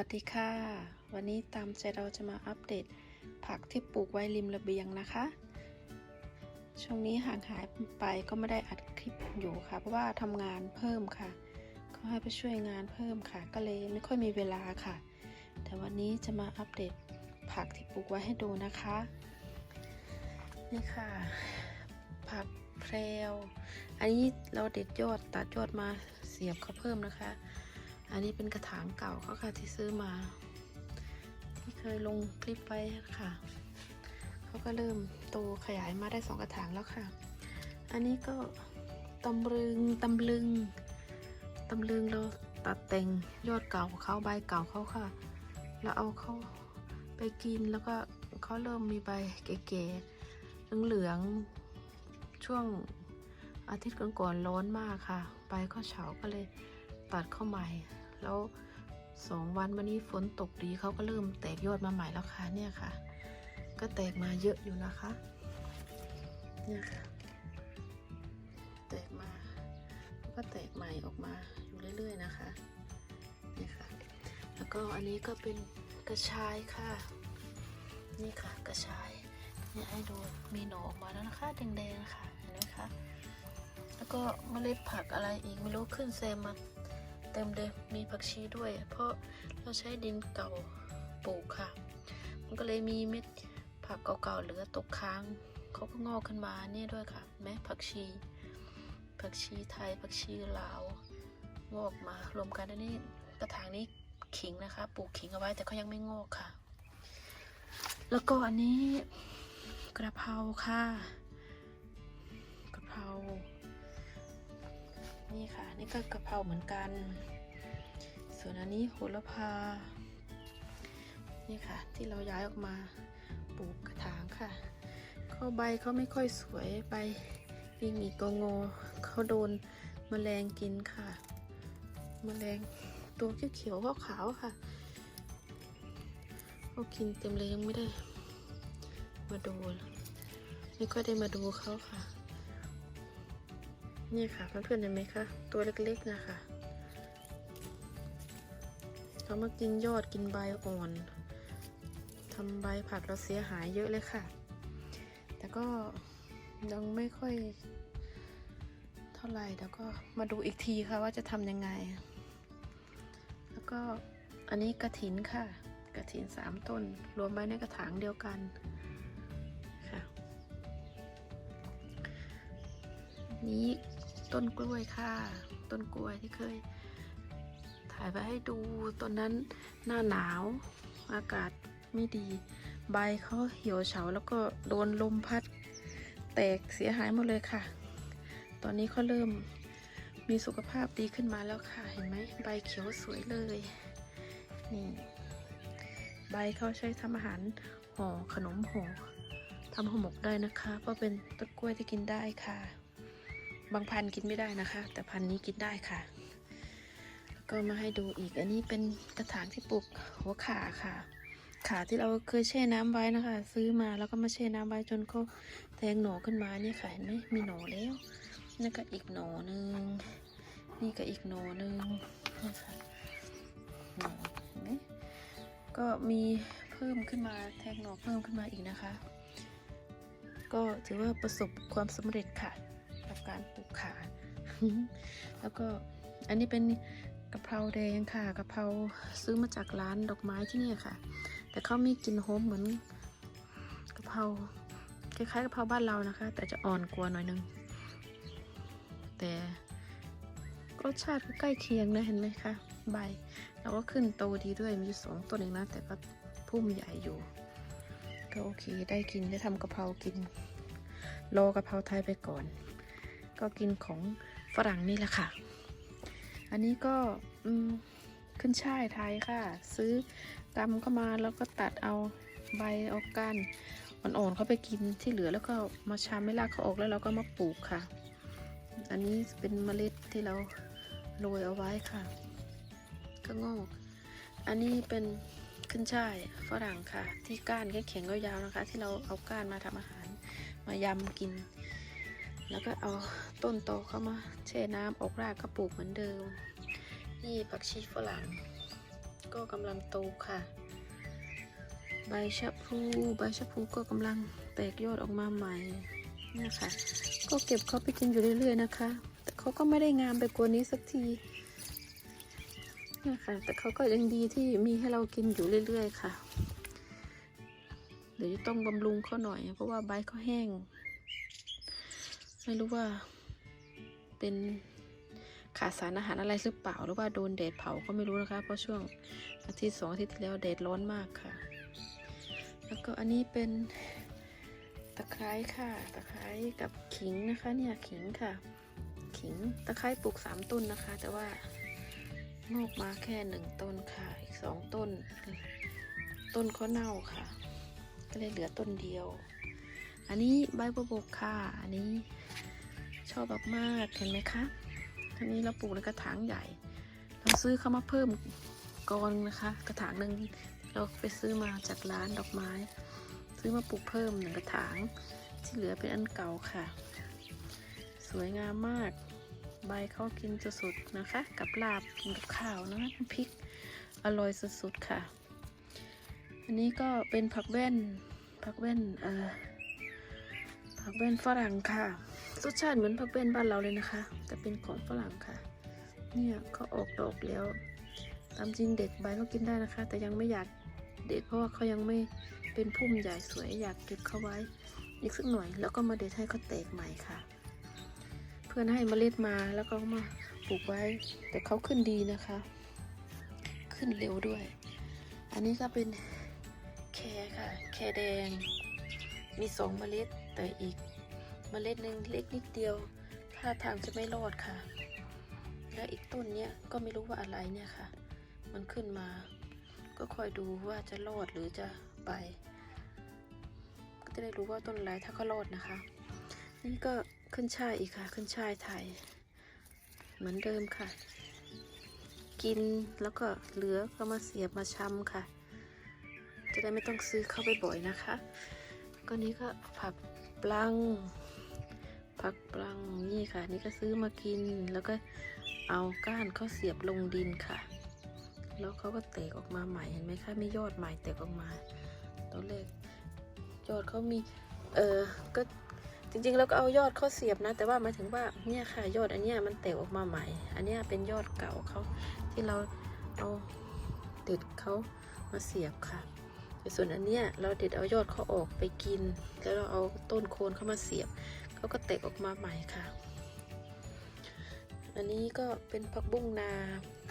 วัสดีค่ะ วันนี้ตามใจเราจะมาอัปเดตผักที่ปลูกไว้ริมระเบียงนะคะ ช่วงนี้ห่างหายไปก็ไม่ได้อัดคลิปอยู่ค่ะ เพราะว่าทำงานเพิ่มค่ะ ก็ให้ไปช่วยงานเพิ่มค่ะ ก็เลยไม่ค่อยมีเวลาค่ะ แต่วันนี้จะมาอัปเดตผักที่ปลูกไว้ให้ดูนะคะ นี่ค่ะ ผักแพรวอันนี้เราเด็ดยอดตัดยอดมาเสียบเขาเพิ่มนะคะ อันนี้เป็นกระถางเก่าเขาค่ะที่ซื้อมา ที่เคยลงคลิปไปค่ะ เขาก็เริ่มโตขยายมาได้สองกระถางแล้วค่ะ อันนี้ก็ตำลึงตำลึงตำลึงเราตัดแต่งยอดเก่าเขาใบเก่าเขาค่ะ แล้วเอาเขาไปกินแล้วก็เขาเริ่มมีใบเก๋ๆเหลืองๆช่วงอาทิตย์ก่อนๆร้อนมากค่ะ ใบก็เฉาก็เลยตัดเข้าใหม่ แล้วสองวันวันนี้ฝนตกดีเขาก็เริ่มแตกยอดมาใหม่แล้วค่ะเนี่ยค่ะ ก็แตกมาเยอะอยู่นะคะเนี่ยค่ะแตกมาแล้วก็แตกใหม่ออกมาอยู่เรื่อย ๆ นะคะเนี่ยค่ะ แล้วก็อันนี้ก็เป็นกระชายค่ะ นี่ค่ะกระชายเนี่ยให้ดูมีหนอออกมาแล้วนะคะแดงๆนะคะเห็นไหมคะแล้วก็เมล็ดผักอะไรอีกไม่รู้ขึ้นเซมมา เต็มเลยมีผักชีด้วย เพราะเราใช้ดินเก่าปลูกค่ะ มันก็เลยมีเม็ดผักเก่าๆเหลือตกค้างเขาก็งอกขึ้นมาเนี่ยด้วยค่ะ แม้ผักชี ผักชีไทยผักชีลาวงอกมารวมกันอันนี้กระถางนี้ขิงนะคะ ปลูกขิงเอาไว้แต่เขายังไม่งอกค่ะ แล้วก็อันนี้กระเพราค่ะกระเพรา นี่ค่ะ นี่ก็กะเพราเหมือนกัน ส่วนอันนี้โหระพา นี่ค่ะ ที่เราย้ายออกมาปลูกกระถางค่ะเขาใบเขาไม่ค่อยสวยใบวิ่งอีกกงอเขาโดนแมลงกินค่ะแมลงตัวเขียวๆขาวๆค่ะเขากินเต็มเลยยังไม่ได้ มาดู ไม่ค่อยได้มาดูเขาค่ะ นี่ค่ะเพื่อนๆเห็นไหมคะตัวเล็กๆนะคะเขามากินยอดกินใบอ่อนทำใบผักเราเสียหายเยอะเลยค่ะ แต่ก็ยังไม่ค่อยเท่าไหร่แล้วก็มาดูอีกทีค่ะว่าจะทำยังไง แล้วก็อันนี้กระถินค่ะ กระถินสามต้น รวมไว้ในกระถางเดียวกันค่ะนี้ ต้นกล้วยค่ะ ต้นกล้วยที่เคย ถ่ายไว้ให้ดูตอนนั้นหน้าหนาวอากาศไม่ดี ใบเขาเหี่ยวเฉาแล้วก็โดนลมพัด แตกเสียหายหมดเลยค่ะ ตอนนี้เขาเริ่มมีสุขภาพดีขึ้นมาแล้วค่ะ เห็นไหมใบเขียวสวยเลย นี่ใบเขาใช้ทำอาหารห่อขนมห่อทำห่อหมกได้นะคะเพราะเป็นต้นกล้วยที่กินได้ค่ะ บางพันธุ์กินไม่ได้นะคะ แต่พันธุ์นี้กินได้ค่ะ ก็มาให้ดูอีกอันนี้เป็นกระถางที่ปลูกหัวขาค่ะ ขาที่เราเคยแช่น้ำไว้นะคะ ซื้อมาแล้วก็มาแช่น้ำไว้จนเขาแทงหนอขึ้นมาเนี่ยค่ะเห็นไหมมีหนอแล้วนี่ก็อีกหนอหนึ่งนี่ก็อีกหนอหนึ่งนี่ค่ะหนอเห็นไหมก็มีเพิ่มขึ้นมาแทงหนอเพิ่มขึ้นมาอีกนะคะ ก็ถือว่าประสบความสำเร็จค่ะ กับการปลูกขา แล้วก็อันนี้เป็นกะเพราแดงค่ะกะเพราซื้อมาจากร้านดอกไม้ที่นี่ค่ะ แต่เขามีกลิ่นหอมเหมือนกะเพราคล้ายๆกะเพราบ้านเรานะคะ แต่จะอ่อนกว่าหน่อยนึง แต่รสชาติก็ใกล้เคียงนะเห็นไหมคะใบ แล้วก็ขึ้นโตดีด้วยมีสองต้นเองนะ แต่ก็พุ่มใหญ่อยู่ ก็โอเคได้กินได้ทำกะเพรากินรอกะเพราไทยไปก่อน ก็กินของฝรั่งนี่แหละค่ะ อันนี้ก็ขึ้นช่ายไทยค่ะ ซื้อกำเข้ามาแล้วก็ตัดเอาใบเอาก้านอ่อนๆเขาไปกินที่เหลือแล้วก็มาชามไม่ลากเขาออกแล้วเราก็มาปลูกค่ะ อันนี้เป็นเมล็ดที่เราโรยเอาไว้ค่ะก็งอกอันนี้เป็นขึ้นช่ายฝรั่งค่ะ ที่ก้านแข็งๆยาวๆนะคะ ที่เราเอาก้านมาทำอาหาร มายำกิน แล้วก็เอาต้นโตเข้ามาแช่น้ำออกรากก็ปลูกเหมือนเดิม นี่ผักชีฝรั่ง ก็กำลังโตค่ะ ใบชะพลูใบชะพลูก็กำลังแตกยอดออกมาใหม่เนี่ยค่ะ ก็เก็บเขาไปกินอยู่เรื่อยๆนะคะ แต่เขาก็ไม่ได้งามไปกว่านี้สักทีเนี่ยค่ะ แต่เขาก็ยังดีที่มีให้เรากินอยู่เรื่อยๆค่ะ เดี๋ยวจะต้องบำรุงเขาหน่อย เพราะว่าใบเขาแห้ง ไม่รู้ว่า เป็นขาดสารอาหารอะไรหรือเปล่า หรือว่าโดนแดดเผาก็ไม่รู้นะคะ เพราะช่วงอาทิตย์สองอาทิตย์ที่แล้วแดดร้อนมากค่ะ แล้วก็อันนี้เป็นตะไคร้ค่ะ ตะไคร้กับขิงนะคะเนี่ยขิงค่ะ ขิงตะไคร้ปลูกสามต้นนะคะ แต่ว่างอกมาแค่หนึ่งต้นค่ะอีกสองต้น ต้นเขาเน่าค่ะ ก็เลยเหลือต้นเดียว อันนี้ใบบัวบกค่ะ อันนี้ชอบมากเห็นไหมคะอันนี้เราปลูกในกระถางใหญ่ เราซื้อเข้ามาเพิ่มกอนนะคะ กระถางหนึ่งเราไปซื้อมาจากร้านดอกไม้ ซื้อมาปลูกเพิ่มหนึ่งกระถาง ที่เหลือเป็นอันเก่าค่ะ สวยงามมาก ใบเขากินสุดๆนะคะ กับลาบกินกับข้าวนะพริกอร่อยสุดๆค่ะ อันนี้ก็เป็นผักแว่นผักแว่นเอ่อ ผักแว่นฝรั่งค่ะ รสชาติเหมือนผักแว่นบ้านเราเลยนะคะ แต่เป็นของฝรั่งค่ะ เนี่ยเขาออกดอกแล้ว ตามจริงเด็ดใบเขากินได้นะคะ แต่ยังไม่อยากเด็ดเพราะว่าเขายังไม่เป็นพุ่มใหญ่สวยอยากเก็บเขาไว้ อีกสักหน่อย แล้วก็มาเด็ดให้เขาแตกใหม่ค่ะ เพื่อนให้เมล็ดมาแล้วก็มาปลูกไว้ แต่เขาขึ้นดีนะคะ ขึ้นเร็วด้วย อันนี้ก็เป็นแครค่ะ แครแดง มีสองเมล็ด แต่อีกเมล็ดหนึ่งเล็กนิดเดียวท่าทางจะไม่รอดค่ะ และอีกต้นเนี้ยก็ไม่รู้ว่าอะไรเนี่ยค่ะ มันขึ้นมา ก็คอยดูว่าจะรอดหรือจะไป ก็จะได้รู้ว่าต้นอะไรถ้าเขารอดนะคะ นี่ก็ขึ้นช่ายอีกค่ะ ขึ้นช่ายไทย เหมือนเดิมค่ะ กินแล้วก็เหลือก็มาเสียบมาชำค่ะ จะได้ไม่ต้องซื้อเข้าไปบ่อยนะคะ ก็นี้ก็ผัก ปลัง ผักปลังนี่ค่ะ นี่ก็ซื้อมากินแล้วก็เอาก้านเขาเสียบลงดินค่ะ แล้วเขาก็แตกออกมาใหม่เห็นไหมคะมียอดใหม่แตกออกมาตอนแรกยอดเขามีเออก็จริงๆ แล้วก็เอายอดเขาเสียบนะ แต่ว่าหมายถึงว่าเนี่ยค่ะยอดอันเนี้ยมันแตกออกมาใหม่ อันเนี้ยเป็นยอดเก่าเขาที่เราเอาเด็ดเขามาเสียบค่ะ ส่วนอันเนี้ยเราเด็ดเอายอดเขาออกไปกิน แล้วเราเอาต้นโคนเข้ามาเสียบเขาก็แตกออกมาใหม่ค่ะ อันนี้ก็เป็นผักบุ้งนา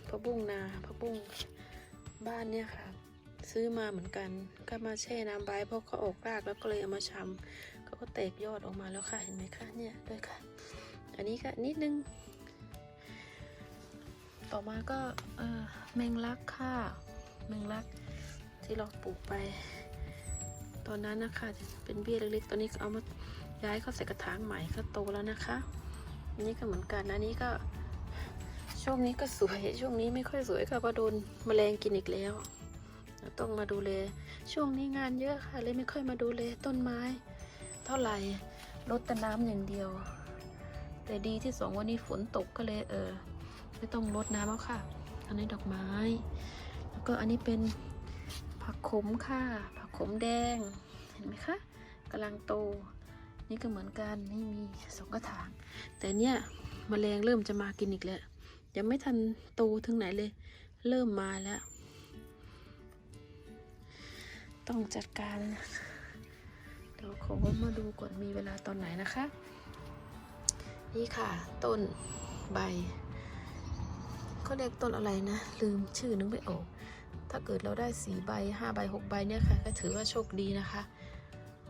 ผักบุ้งนาผักบุ้งบ้านเนี่ยค่ะ ซื้อมาเหมือนกันก็มาแช่น้ำใบเพราะเขาออกรากแล้วก็เลยเอามาชำเขาก็แตกยอดออกมาแล้วค่ะเห็นไหมคะเนี่ยด้วยค่ะ อันนี้ก็นิดนึงต่อมาก็แมงลักค่ะแมงลัก ที่เราปลูกไป ตอนนั้นนะคะเป็นเบี้ยเล็กๆ ตอนนี้ก็เอามาย้ายเข้าใส่กระถางใหม่ก็โตแล้วนะคะอันนี้ก็เหมือนกันอันนี้ก็ช่วงนี้ก็สวยช่วงนี้ไม่ค่อยสวยค่ะเพราะโดนแมลงกินอีกแล้ว ต้องมาดูแลช่วงนี้งานเยอะค่ะเลยไม่ค่อยมาดูแลต้นไม้ เท่าไหร่รดแต่น้ำอย่างเดียว แต่ดีที่สองวันนี้ฝนตกก็เลยเออไม่ต้องรดน้ำแล้วค่ะ อันนี้ดอกไม้ แล้วก็อันนี้เป็น ผักขมค่ะ ผักขมแดง เห็นไหมคะกำลังโต นี่ก็เหมือนกัน นี่มีสองกระถาง แต่เนี่ยมแมลงเริ่มจะมากินอีกแล้ว ยังไม่ทันโตถึงไหนเลย เริ่มมาแล้ว ต้องจัดการ เดี๋ยวขอมาดูก่อนมีเวลาตอนไหนนะคะ นี่ค่ะ ต้นใบเขาเรียกต้นอะไรนะ ลืมชื่อนึกไม่ออก ถ้าเกิดเราได้สี่ใบห้าใบหกใบเนี่ยค่ะก็ถือว่าโชคดีนะคะ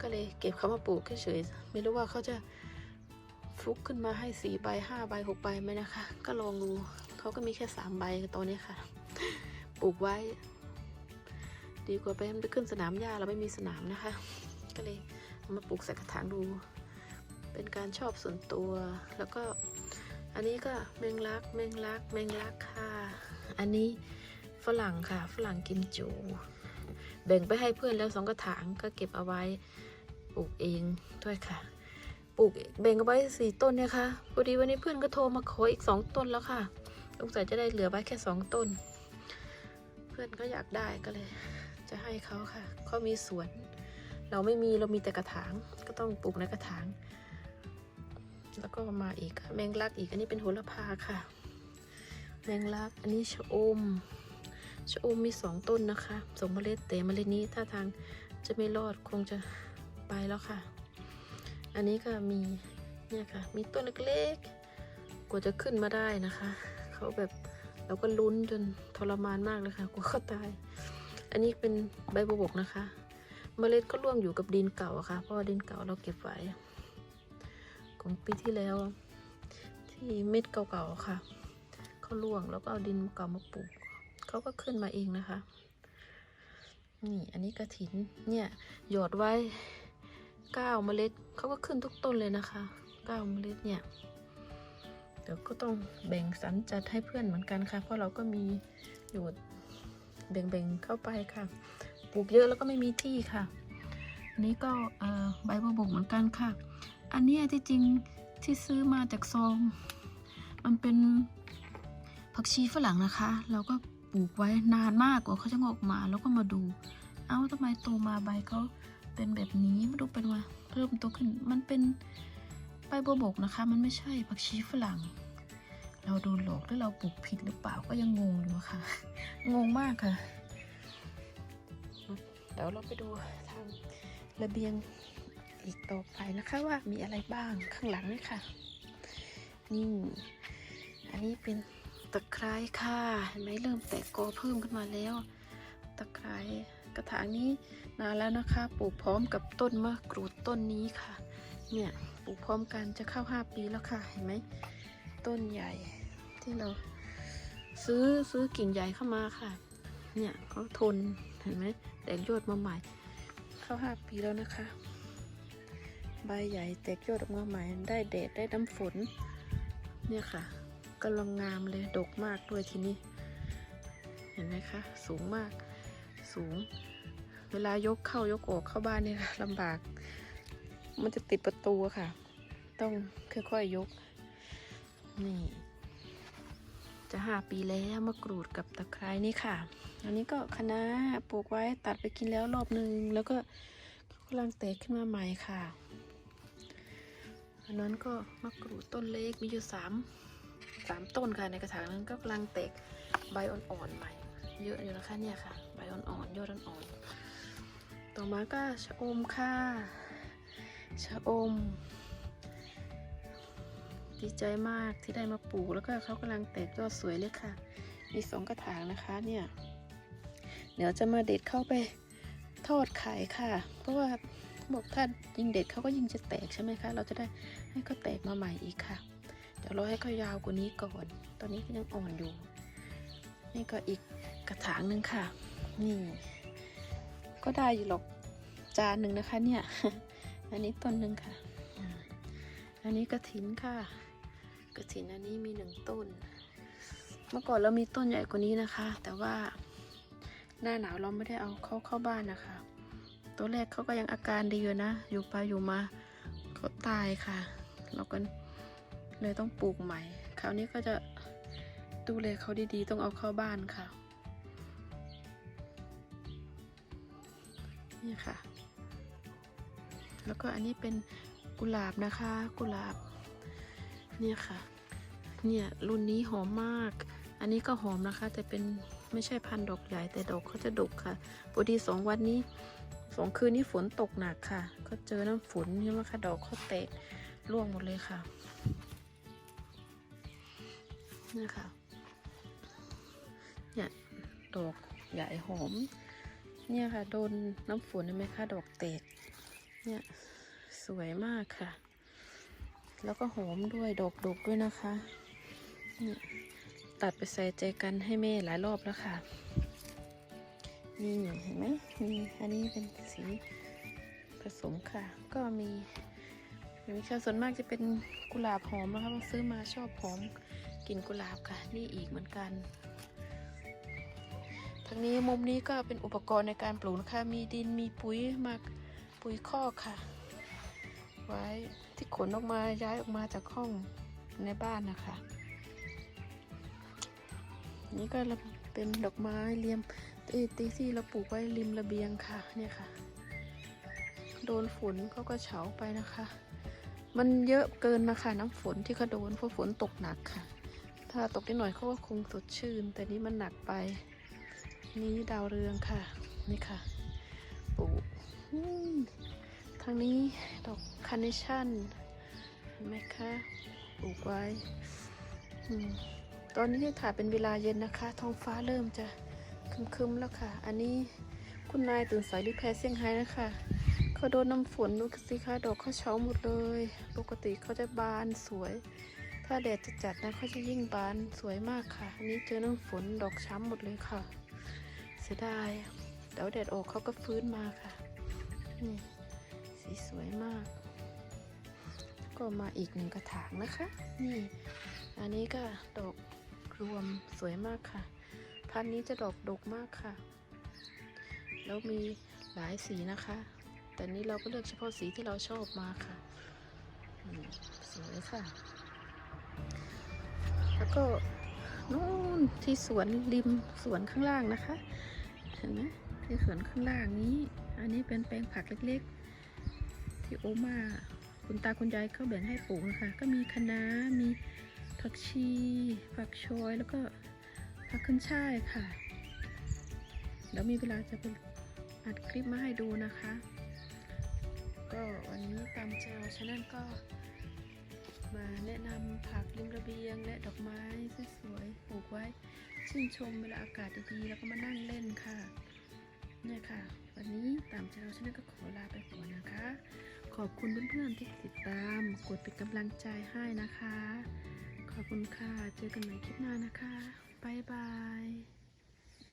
ก็เลยเก็บเขามาปลูกเฉยๆไม่รู้ว่าเขาจะฟุกขึ้นมาให้สี่ใบห้าใบหกใบไหมนะคะ ก็ลองดูเขาก็มีแค่สามใบตอนนี้ค่ะ ปลูกไว้ ดีกว่าไปมันไปขึ้นสนามหญ้าเราไม่มีสนามนะคะ ก็เลยเอามาปลูกใส่กระถางดู เป็นการชอบส่วนตัว แล้วก็อันนี้ก็แมงลักแมงลักแมงลักค่ะ อันนี้ ฝรั่งค่ะ ฝรั่งกิมจู แบ่งไปให้เพื่อนแล้วสองกระถางก็เก็บเอาไว้ปลูกเองด้วยค่ะ ปลูกแบ่งเอาไว้สี่ต้นเนี่ยค่ะพอดีวันนี้เพื่อนก็โทรมาขออีกสองต้นแล้วค่ะสงสัยจะได้เหลือไว้แค่สองต้น เพื่อนก็อยากได้ก็เลย จะให้เขาค่ะเขามีสวน เราไม่มีเรามีแต่กระถางก็ต้องปลูกในกระถาง แล้วก็มาอีกแมงลักอีกอันนี้เป็นโหระพาค่ะ แมงลักอันนี้ชะอม ชะอมมีสองต้นนะคะสองเมล็ดแต่เมล็ดนี้ท่าทางจะไม่รอดคงจะไปแล้วค่ะ อันนี้ก็มีเนี่ยค่ะ มีต้นเล็กๆ กว่าจะขึ้นมาได้นะคะ เขาแบบเราก็ลุ้นจนทรมานมากเลยค่ะกลัวเขาตาย อันนี้เป็นใบบัวบกนะคะ เมล็ดก็ร่วงอยู่กับดินเก่าะค่ะ เพราะดินเก่าเราเก็บไว้ ของปีที่แล้ว ที่เม็ดเก่าๆค่ะเขาร่วงแล้วก็เอาดินเก่ามาปลูก เขาก็ขึ้นมาเองนะคะ นี่อันนี้กระถินเนี่ยหยอดไว้เก้าเมล็ดเขาก็ขึ้นทุกต้นเลยนะคะเก้าเมล็ดเนี่ยเดี๋ยวก็ต้องแบ่งสรรจัดให้เพื่อนเหมือนกันค่ะ เพราะเราก็มีอยู่แบ่งๆเข้าไปค่ะ ปลูกเยอะแล้วก็ไม่มีที่ค่ะอันนี้ก็ใบบัวบกเหมือนกันค่ะ อันนี้ที่จริงที่ซื้อมาจากซอง มันเป็นผักชีฝรั่งนะคะ เราก็ ปลูกไว้นานมากกว่าเขาจะงอกมาแล้วก็มาดู เอ้าทำไมโตมาใบเขาเป็นแบบนี้ม่รู้เป็นว่าเริ่มโตขึ้นมันเป็นใบบัวบกนะคะ มันไม่ใช่ผักชีฝรั่ง เราโดนหลอกหรือเราปลูกผิดหรือเปล่าก็ยังงงอยู่ค่ะ งงมากค่ะเดี๋ยวเราไปดูทางระเบียงอีกต่อไปนะคะว่ามีอะไรบ้างข้างหลังนี่ค่ะ นี่ อันนี้เป็น ตะไคร้ค่ะเห็นไหมเริ่มแตกกอเพิ่มขึ้นมาแล้ว ตะไคร้กระถางนี้นานแล้วนะคะ ปลูกพร้อมกับต้นมะกรูดต้นนี้ค่ะ เนี่ยปลูกพร้อมกันจะเข้า 5 ปีแล้วค่ะเห็นไหมต้นใหญ่ที่เราซื้อซื้อกิ่งใหญ่เข้ามาค่ะ เนี่ยเขาทนเห็นไหมแตกยอดมาใหม่ เข้า 5 ปีแล้วนะคะ ใบใหญ่แตกยอดออกมาใหม่ได้แดดได้น้ำฝนเนี่ยค่ะ กำลังงามเลย ดกมากด้วยทีนี้เห็นไหมคะ สูงมาก สูง เวลายกเข้ายกออกเข้าบ้านเนี่ยลำบาก มันจะติดประตูค่ะ ต้องค่อยๆยก นี่ จะห้าปีแล้วมะกรูดกับตะไคร้นี่ค่ะ อันนี้ก็คะน้าปลูกไว้ตัดไปกินแล้วรอบนึง แล้วก็กำลังแตกขึ้นมาใหม่ค่ะอันนั้นก็มะกรูดต้นเล็กมีอยู่สาม สามต้นค่ะในกระถางนั้นก็กำลังแตกใบอ่อนๆใหม่ เยอะอยู่นะคะเนี่ยค่ะ ใบอ่อนๆยอดอ่อนๆต่อมาก็ชะอมค่ะชะอมดีใจมากที่ได้มาปลูกแล้วก็เขากำลังแตกยอดสวยเลยค่ะ มีสองกระถางนะคะเนี่ย เดี๋ยวจะมาเด็ดเข้าไปทอดขายค่ะ เพราะว่าบอกถ้ายิงเด็ดเขาก็ยิงจะแตกใช่ไหมคะ เราจะได้ให้เขาแตกมาใหม่อีกค่ะ ดี๋ยวเราให้เขายาวกว่านี้ก่อน ตอนนี้ก็ยังอ่อนอยู่ นี่ก็อีกกระถางหนึ่งค่ะ นี่ ก็ได้อยู่หรอกจานหนึ่งนะคะเนี่ย อันนี้ต้นหนึ่งค่ะ อันนี้กระถินค่ะ กระถินอันนี้มีหนึ่งต้น เมื่อก่อนเรามีต้นใหญ่กว่านี้นะคะ แต่ว่าหน้าหนาวเราไม่ได้เอาเขาเข้าบ้านนะคะ ตัวแรกเขาก็ยังอาการดีอยู่นะ อยู่ไปอยู่มาเขาตายค่ะ เราก็ เลยต้องปลูกใหม่ คราวนี้ก็จะดูแลเขาดีๆ ต้องเอาเข้าบ้านค่ะ นี่ค่ะ แล้วก็อันนี้เป็นกุหลาบนะคะ กุหลาบ เนี่ยค่ะ เนี่ยรุ่นนี้หอมมาก อันนี้ก็หอมนะคะ แต่เป็นไม่ใช่พันดอกใหญ่แต่ดอกเขาจะดกค่ะพอดีสองวันนี้สองคืนนี้ฝนตกหนักค่ะ ก็เจอน้ำฝนนี่มาค่ะดอกเขาแตกร่วงหมดเลยค่ะ นี่ค่ะเนี่ยดอกใหญ่หอม เนี่ยค่ะ โดนน้ำฝนเห็นไหมคะดอกแตกเนี่ยสวยมากค่ะ แล้วก็หอมด้วยดอกดกด้วยนะคะเนี่ยตัดไปใส่ใจกันให้แม่หลายรอบแล้วค่ะนี่เห็นไหมมีอันนี้เป็นสีผสมค่ะ ก็มีมีค่ะส่วนมากจะเป็นกุหลาบหอมนะคะเราซื้อมาชอบหอม กลิ่นกุหลาบค่ะ นี่อีกเหมือนกันทางนี้มุมนี้ก็เป็นอุปกรณ์ในการปลูกนะคะมีดินมีปุ๋ยมักปุ๋ยคอกค่ะ ไว้ที่ขนออกมาย้ายออกมาจากห้องในบ้านนะคะ นี่ก็เป็นดอกไม้เลียมตีตีซี่เราปลูกไว้ริมระเบียงค่ะเนี่ยค่ะ โดนฝนเขาก็เฉาไปนะคะ มันเยอะเกินนะคะ น้ำฝนที่เขาโดนเพราะฝนตกหนักค่ะ ถ้าตกนิดหน่อยเขาก็คงสดชื่น แต่นี้มันหนักไป นี่ดาวเรืองค่ะ นี่ค่ะปลูกทางนี้ดอกคาร์เนชั่นเห็นไหมคะปลูกไว้ตอนนี้ถ่ายเป็นเวลาเย็นนะคะ ท้องฟ้าเริ่มจะคึมๆแล้วค่ะ อันนี้คุณนายตื่นสายรีแพรเซี่ยงไฮ้นะคะเขาโดนน้ำฝนดูสิคะดอกเขาเฉาหมดเลย ปกติเขาจะบานสวย ถ้าแดดจะจัดนะเขาจะยิ่งบานสวยมากค่ะ อันนี้เจอน้ำฝนดอกช้ำหมดเลยค่ะ เสียดายเดี๋ยวแดดออกเขาก็ฟื้นมาค่ะ นี่สีสวยมาก ก็มาอีกหนึ่งกระถางนะคะ นี่ อันนี้ก็ดอกรวมสวยมากค่ะ พันนี้จะดอกดกมากค่ะ แล้วมีหลายสีนะคะ แต่นี้เราก็เลือกเฉพาะสีที่เราชอบมาค่ะ สวยค่ะ แล้วก็นู่นที่สวนริมสวนข้างล่างนะคะ เห็นไหมที่สวนข้างล่างนี้ อันนี้เป็นแปลงผักเล็กๆ ที่โอมาคุณตาคุณยายเขาแบ่งให้ปลูกนะคะก็มีคะน้ามีผักชีผักโชยแล้วก็ผักขึ้นช่ายค่ะ เดี๋ยวมีเวลาจะไปอัดคลิปมาให้ดูนะคะ ก็วันนี้ตามเจลชาแนลก็ มาแนะนำผักริมระเบียง และดอกไม้สวยๆปลูกไว้ ชื่นชมเวลาอากาศดีๆแล้วก็มานั่งเล่นค่ะเนี่ยค่ะ วันนี้ตามเจลชาแนลก็ขอลาไปก่อนนะคะ ขอบคุณเพื่อนๆที่ติดตาม กดเป็นกำลังใจให้นะคะ ขอบคุณค่ะ เจอกันใหม่คลิปหน้านะคะ บ๊ายบาย